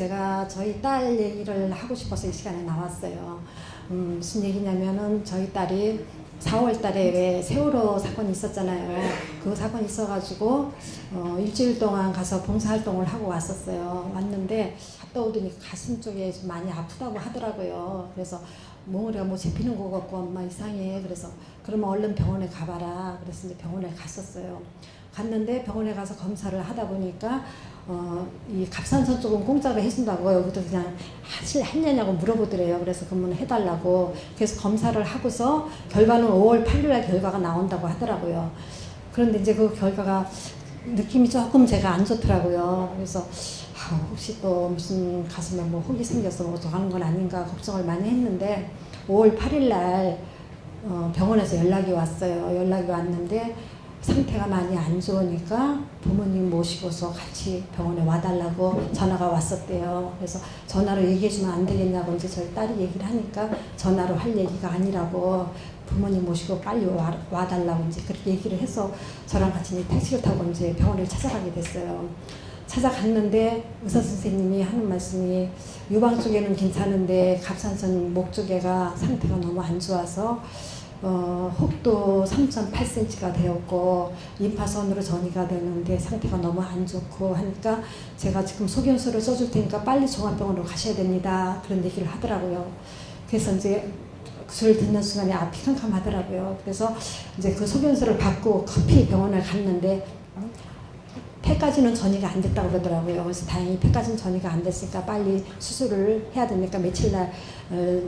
제가 저희 딸 얘기를 하고 싶어서 이 시간에 나왔어요. 음, 무슨 얘기냐면은 저희 딸이 4월 달에 왜 세월호 사건이 있었잖아요. 그 사건이 있어가지고 어, 일주일 동안 가서 봉사활동을 하고 왔었어요. 왔는데 갔다 오더니 가슴 쪽에 좀 많이 아프다고 하더라고요. 그래서 몽우리가 뭐 잡히는 것 같고 엄마 이상해. 그래서 그러면 얼른 병원에 가봐라. 그래서 이제 병원에 갔었어요. 갔는데 병원에 가서 검사를 하다 보니까 어, 이 갑상선 쪽은 공짜로 해준다고 여기도 그냥 하실 했냐냐고 물어보더래요. 그래서 그러면 해달라고. 그래서 검사를 하고서 결과는 5월 8일날 결과가 나온다고 하더라고요. 그런데 이제 그 결과가 느낌이 조금 제가 안 좋더라고요. 그래서 아, 혹시 또 무슨 가슴에 뭐 혹이 생겨서 뭐 하는 건 아닌가 걱정을 많이 했는데 5월 8일날 어, 병원에서 연락이 왔어요. 연락이 왔는데 상태가 많이 안 좋으니까 부모님 모시고서 같이 병원에 와달라고 전화가 왔었대요. 그래서 전화로 얘기해주면 안 되겠냐고 이제 저희 딸이 얘기를 하니까 전화로 할 얘기가 아니라고 부모님 모시고 빨리 와, 와달라고 이제 그렇게 얘기를 해서 저랑 같이 택시를 타고 이제 병원을 찾아가게 됐어요. 찾아갔는데 의사 선생님이 하는 말씀이 유방 쪽에는 괜찮은데 갑상선 목 쪽에가 상태가 너무 안 좋아서 어, 혹도 3.8cm가 되었고 임파선으로 전이가 되는데 상태가 너무 안 좋고 하니까 제가 지금 소견서를 써줄 테니까 빨리 종합병원으로 가셔야 됩니다. 그런 얘기를 하더라고요. 그래서 이제 그를 듣는 순간에 앞이 캄캄하더라고요. 그래서 이제 그 소견서를 받고 급히 병원을 갔는데 어, 폐까지는 전이가 안 됐다고 그러더라고요. 그래서 다행히 폐까지는 전이가 안 됐으니까 빨리 수술을 해야 되니까 며칠 날 어,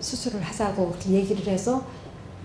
수술을 하자고 그렇게 얘기를 해서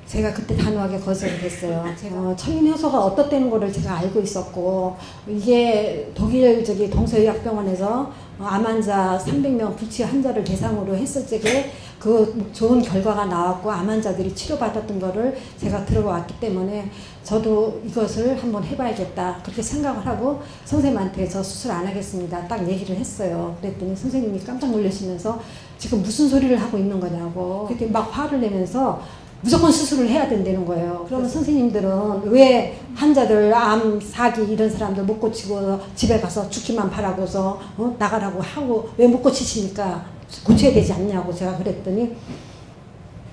제가 그때 단호하게 거절을 했어요. 제가 어, 천인효소가 어떻다는 거를 제가 알고 있었고 이게 독일 저기 동서의학병원에서 어, 암 환자 300명 불치 환자를 대상으로 했을 적에 그 좋은 결과가 나왔고 암 환자들이 치료받았던 거를 제가 들어왔기 때문에 저도 이것을 한번 해봐야겠다. 그렇게 생각을 하고 선생님한테 저 수술 안 하겠습니다. 딱 얘기를 했어요. 그랬더니 선생님이 깜짝 놀라시면서 지금 무슨 소리를 하고 있는 거냐고. 그때 막 화를 내면서 무조건 수술을 해야 된다는 거예요. 그러면 선생님들은 왜 환자들 암, 사기 이런 사람들 못 고치고 집에 가서 죽기만 바라고서 어? 나가라고 하고 왜 못 고치십니까? 고쳐야 되지 않냐고 제가 그랬더니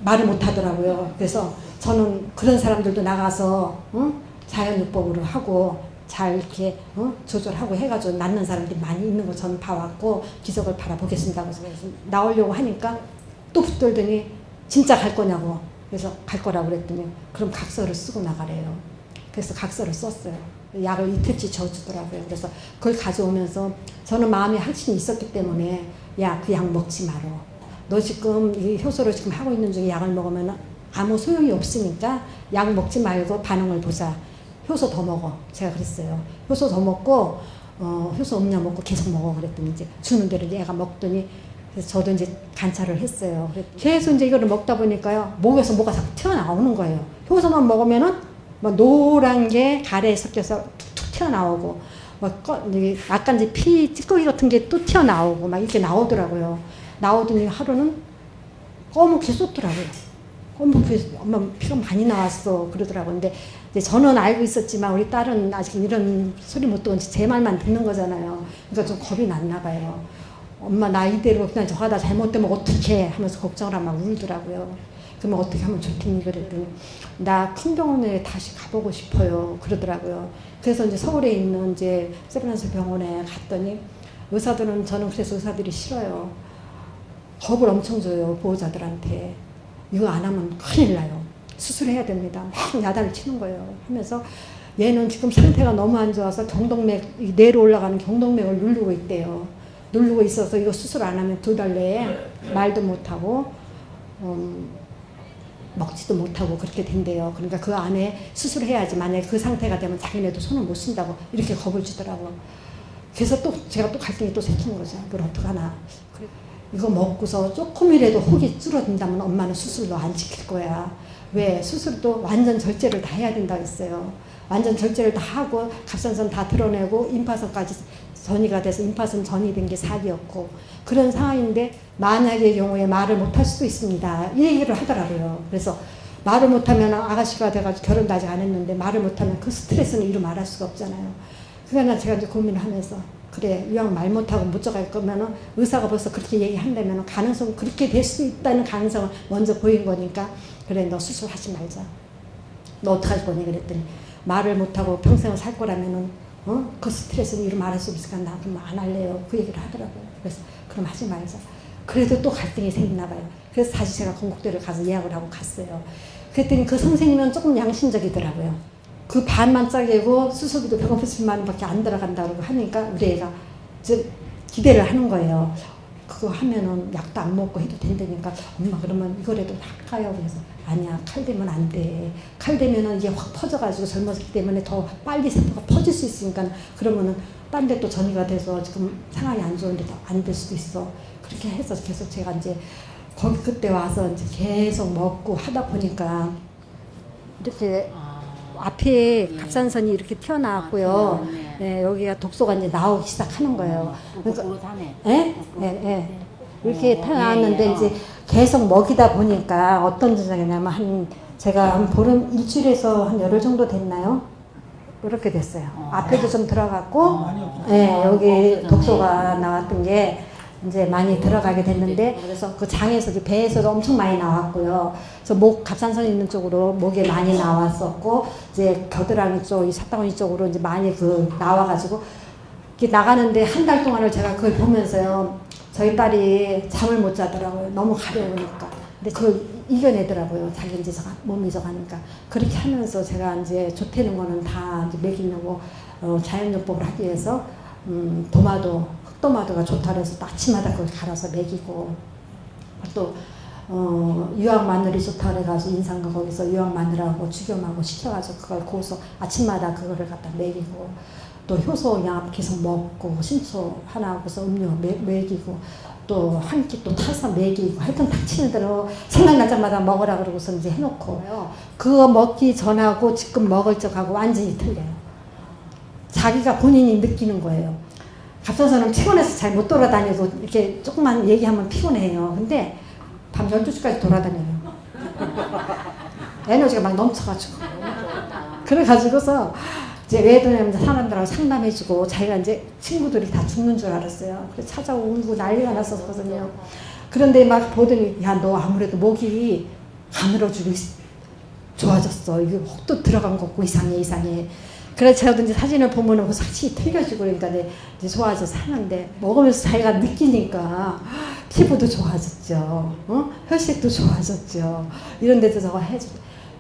말을 못 하더라고요. 그래서 저는 그런 사람들도 나가서 어? 자연요법으로 하고 잘 이렇게 어? 조절하고 해가지고 낫는 사람들이 많이 있는 거 저는 봐왔고 기적을 바라보겠습니다. 그래서 나오려고 하니까 또 붙들더니 진짜 갈 거냐고 그래서 갈 거라고 그랬더니 그럼 각서를 쓰고 나가래요. 그래서 각서를 썼어요. 약을 이틀치 줘주더라고요. 그래서 그걸 가져오면서 저는 마음에 확신이 있었기 때문에 야 그 약 먹지 말어. 너 지금 이 효소를 지금 하고 있는 중에 약을 먹으면 아무 소용이 없으니까 약 먹지 말고 반응을 보자. 효소 더 먹어. 제가 그랬어요. 효소 더 먹고 어, 효소 없냐 먹고 계속 먹어 그랬더니 이제 주는 대로 얘가 먹더니 그래서 저도 이제 관찰을 했어요. 계속 이제 이거를 먹다 보니까요. 목에서 뭐가 자꾸 튀어나오는 거예요. 효소만 먹으면은 막 노란 게 가래에 섞여서 툭툭 튀어나오고 막 꺼, 약간 이제 피 찌꺼기 같은 게 또 튀어나오고 막 이렇게 나오더라고요. 나오더니 하루는 검게 쏟더라고요. 검게 엄마 피가 많이 나왔어 그러더라고요. 근데 이제 저는 알고 있었지만 우리 딸은 아직 이런 소리 못 듣고 제 말만 듣는 거잖아요. 그러니까 좀 겁이 났나 봐요. 엄마 나 이대로 그냥 저 하다 잘못되면 어떡해 하면서 걱정을 하면 막 울더라고요. 그러면 어떻게 하면 좋겠니 그랬더니 나 큰 병원에 다시 가보고 싶어요 그러더라고요. 그래서 이제 서울에 있는 이제 세브란스 병원에 갔더니 의사들은 저는 그래서 의사들이 싫어요. 겁을 엄청 줘요 보호자들한테 이거 안 하면 큰일 나요. 수술해야 됩니다. 막 야단을 치는 거예요. 하면서 얘는 지금 상태가 너무 안 좋아서 경동맥 이 내로 올라가는 경동맥을 누르고 있대요. 누르고 있어서 이거 수술 안 하면 두 달 내에 말도 못하고 음, 먹지도 못하고 그렇게 된대요. 그러니까 그 안에 수술해야지 만약에 그 상태가 되면 자기네도 손을 못 쓴다고 이렇게 겁을 주더라고. 그래서 또 제가 또 갈등이 또 생긴 거죠. 뭘 어떡하나. 이거 먹고서 조금이라도 혹이 줄어든다면 엄마는 수술도 안 지킬 거야. 왜? 수술도 완전 절제를 다 해야 된다고 했어요. 완전 절제를 다 하고 갑상선 다 드러내고 임파선까지 전이가 돼서 임파선 전이 된게 사기였고 그런 상황인데 만약의 경우에 말을 못 할 수도 있습니다. 이 얘기를 하더라고요. 그래서 말을 못하면 아가씨가 돼가지고 결혼도 아직 안 했는데 말을 못하면 그 스트레스는 이루 말할 수가 없잖아요. 그러니까 제가 이제 고민을 하면서 그래 이왕 말 못하고 못 져갈 거면은 의사가 벌써 그렇게 얘기한다면 가능성 그렇게 될수 있다는 가능성을 먼저 보인 거니까 그래 너 수술하지 말자. 너 어떡할 거니 그랬더니 말을 못하고 평생을 살 거라면은 어? 그 스트레스는 이루 말할 수 없으니까 나 그럼 안 할래요. 그 얘기를 하더라고요. 그래서 그럼 하지 말자. 그래도 또 갈등이 생기나 봐요. 그래서 다시 제가 건국대를 가서 예약을 하고 갔어요. 그랬더니 그 선생님은 조금 양심적이더라고요. 그 반만 짜게고 수술비도 150만 원밖에 안 들어간다고 하니까 우리 애가 이제 기대를 하는 거예요. 그거 하면은 약도 안 먹고 해도 된다니까 엄마 그러면 이거라도 할까요? 그래서 아니야 칼 대면 안 돼. 칼 대면은 이게 확 퍼져가지고 젊었기 때문에 더 빨리 세포가 퍼질 수 있으니까 그러면은 딴 데 또 전이가 돼서 지금 상황이 안 좋은데 더안될 수도 있어. 그렇게 해서 계속 제가 이제 거기 그때 와서 이제 계속 먹고 하다 보니까 이렇게 아, 앞에 예. 갑산선이 이렇게 튀어나왔고요. 아, 네, 여기가 독소가 이제 나오기 시작하는 거예요. 그러니까 꿋꿋하네. 예? 예, 예. 이렇게 어, 태어났는데 예, 예, 어. 이제 계속 먹이다 보니까 어떤 증상이냐면 한 제가 한 보름 일주일에서 한 열흘 정도 됐나요? 이렇게 됐어요. 어. 앞에도 좀 들어갔고, 어. 예, 어, 여기 없어졌네. 독소가 나왔던 게 이제 많이 들어가게 됐는데 그래서 그 장에서 이제 배에서도 엄청 많이 나왔고요. 그래서 목 갑상선 있는 쪽으로 목에 많이 나왔었고 이제 겨드랑이 쪽, 이 사타구니 쪽으로 이제 많이 그 나와가지고 이렇게 나가는데 한 달 동안을 제가 그걸 보면서요. 저희 딸이 잠을 못 자더라고요. 너무 가려우니까. 근데 그걸 이겨내더라고요. 자기 이제 몸이 저가니까. 그렇게 하면서 제가 이제 좋다는 거는 다 이제 먹이려고 어, 자연요법을 하기 위해서 음, 도마도, 흑도마도가 좋다 그래서 또 아침마다 그걸 갈아서 먹이고 또 어, 유황 마늘이 좋다 그래가지고 인상가 거기서 유황 마늘하고 죽염하고 시켜가지고 그걸 고서 아침마다 그거를 갖다 먹이고 또 효소 약 계속 먹고 신초 하나 하고서 음료 먹- 먹이고 또 한 끼 또 타서 먹이고 하여튼 닥치는 대로 생각날 때마다 먹으라 그러고서 이제 해놓고 그거 먹기 전하고 지금 먹을 적하고 완전히 틀려요. 자기가 본인이 느끼는 거예요. 갑선선은 피곤해서 잘 못 돌아다니고 이렇게 조금만 얘기하면 피곤해요. 근데 밤 12시까지 돌아다녀요. 에너지가 막 넘쳐가지고. 그래가지고서 이제 외도남 사람들하고 상담해주고 자기가 이제 친구들이 다 죽는 줄 알았어요. 그래서 찾아오고 울고 난리가 났었거든요. 그런데 막 보더니 야 너 아무래도 목이 가늘어지고 있- 좋아졌어. 이게 혹도 들어간 거 같고 이상해 이상해. 그래서 제가 이제 사진을 보면은 그 확실히 틀려지고 그러니까 이제 좋아져서 사는데 먹으면서 자기가 느끼니까 피부도 좋아졌죠. 어? 혈색도 좋아졌죠. 이런 데도 저거 해줘.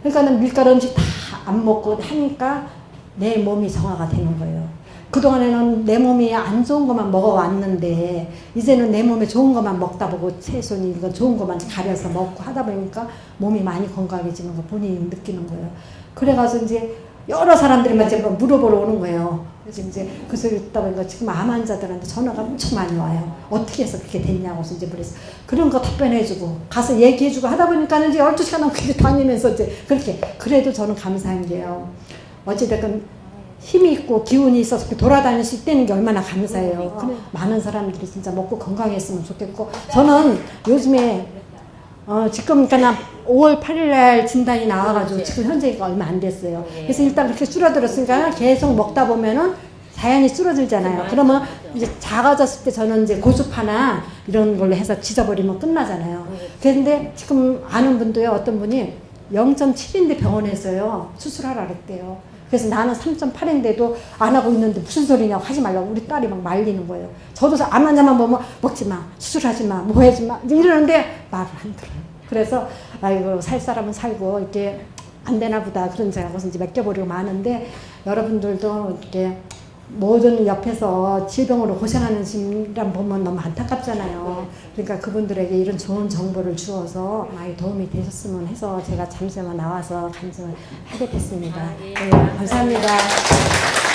그러니까는 밀가루 음식 다 안 먹고 하니까 내 몸이 정화가 되는 거예요. 그동안에는 내 몸이 안 좋은 것만 먹어왔는데 이제는 내 몸에 좋은 것만 먹다 보고 채소니 이거 좋은 것만 가려서 먹고 하다 보니까 몸이 많이 건강해지는 거 본인이 느끼는 거예요. 그래가지고 이제 여러 사람들이 막 이제 뭐 물어보러 오는 거예요. 그래서 이제 그 소리 듣다 보니까 지금 암 환자들한테 전화가 엄청 많이 와요. 어떻게 해서 그렇게 됐냐고 이제 그래서 그런 거 답변해주고 가서 얘기해주고 하다 보니까는 이제 12시간 넘게 다니면서 이제 그렇게 그래도 저는 감사한 게요. 어찌됐건 힘이 있고 기운이 있어서 돌아다닐 수 있다는 게 얼마나 감사해요. 근데 많은 사람들이 진짜 먹고 건강했으면 좋겠고 저는 요즘에 어, 지금 그러니까 5월 8일 날 진단이 나와가지고 지금 현재가 얼마 안 됐어요. 그래서 일단 그렇게 줄어들었으니까 계속 먹다 보면은 자연히 줄어들잖아요. 그러면 이제 작아졌을 때 저는 이제 고주파나 이런 걸로 해서 지져버리면 끝나잖아요. 그런데 지금 아는 분도요, 어떤 분이 0.7인데 병원에서요, 수술하라 그랬대요. 그래서 나는 3.8인데도 안 하고 있는데 무슨 소리냐고 하지 말라고 우리 딸이 막 말리는 거예요. 저도 암 환자만 보면 먹지 마, 수술하지 마, 뭐 하지 마 이제 이러는데 말을 안 들어요. 그래서 아이고 살 사람은 살고 이렇게 안 되나 보다 그런 생각을 이제 맡겨보려고 마는데 여러분들도 이렇게 모든 옆에서 질병으로 고생하는 사람 보면 너무 안타깝잖아요. 그러니까 그분들에게 이런 좋은 정보를 주어서 많이 도움이 되셨으면 해서 제가 잠시만 나와서 간증을 하게 됐습니다. 네, 감사합니다.